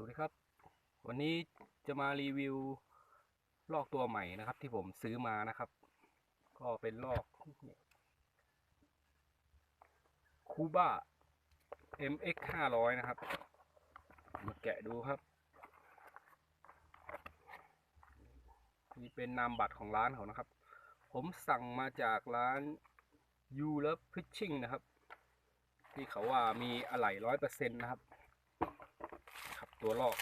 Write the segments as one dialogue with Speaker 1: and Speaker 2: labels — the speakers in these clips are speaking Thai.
Speaker 1: วัสดีครับ วันนี้จะมารีวิวลอกตัวใหม่นะครับ ที่ผมซื้อมานะครับ ก็เป็นลอกคูบ้า MX 500นะครับ มาแกะดูครับ นี่เป็นนามบัตรของร้านเขานะครับ ผมสั่งมาจากร้าน You Love Fishing นะครับ ที่เขาว่ามีอะไหล่ร้อยเปอร์เซ็นต์นะครับ ครับ ตัวลอก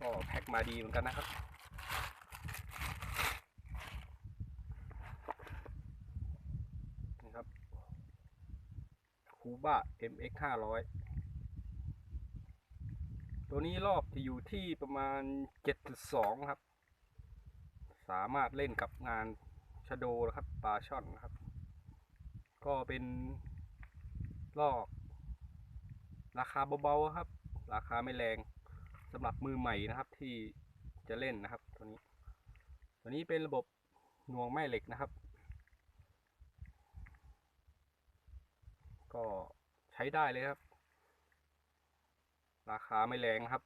Speaker 1: ก็แพ็คมาดีเหมือนกันนะครับนี่ครับคูบ้า MX 500 ตัวนี้รอบจะอยู่ที่ประมาณ 7.2 ครับ สามารถเล่นกับงานชะโดนะครับปลาช่อนนะครับ ก็เป็นลอก ราคาเบาๆครับ ราคาไม่แรงสำหรับมือใหม่นะครับที่จะเล่นนะครับตัวนี้ ตัวนี้เป็นระบบหน่วงแม่เหล็กนะครับ ก็ใช้ได้เลยครับ ราคาไม่แรงครับ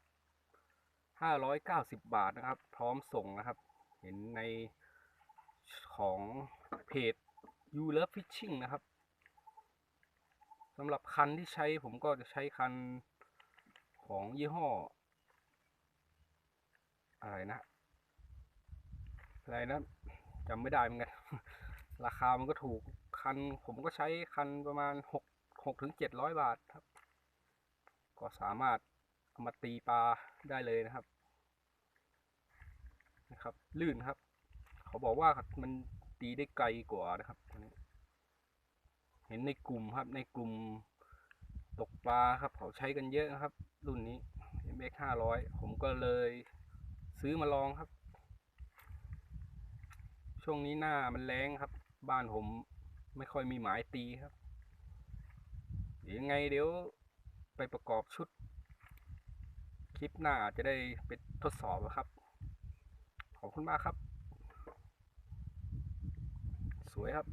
Speaker 1: 590บาทนะครับ พร้อมส่งนะครับ เห็นในของเพจ You Love Fishing นะครับสำหรับคันที่ใช้ผมก็จะใช้คันของยี่ห้อ อะไรนะ อะไรนะจำไม่ได้เหมือนกัน ราคามันก็ถูกคัน ผมก็ใช้คันประมาณหกหกถึงเจ็ดร้อยบาทครับ ก็สามารถเอามาตีปลาได้เลยนะครับ นะครับ ลื่นครับ เขาบอกว่ามัน ตีได้ไกลกว่านะครับตัวนี้เห็นในกลุ่มครับ ในกลุ่มตกปลาครับ เขาใช้กันเยอะครับ รุ่นนี้ MX 500 ผมก็เลยซื้อมาลองครับ ช่วงนี้หน้ามันแรงครับ บ้านผมไม่ค่อยมีหมายตีครับเดี๋ยวยังไงเดี๋ยวไปประกอบชุด คลิปหน้าจะได้ไปทดสอบนะครับ ขอบคุณมากครับ วยครับ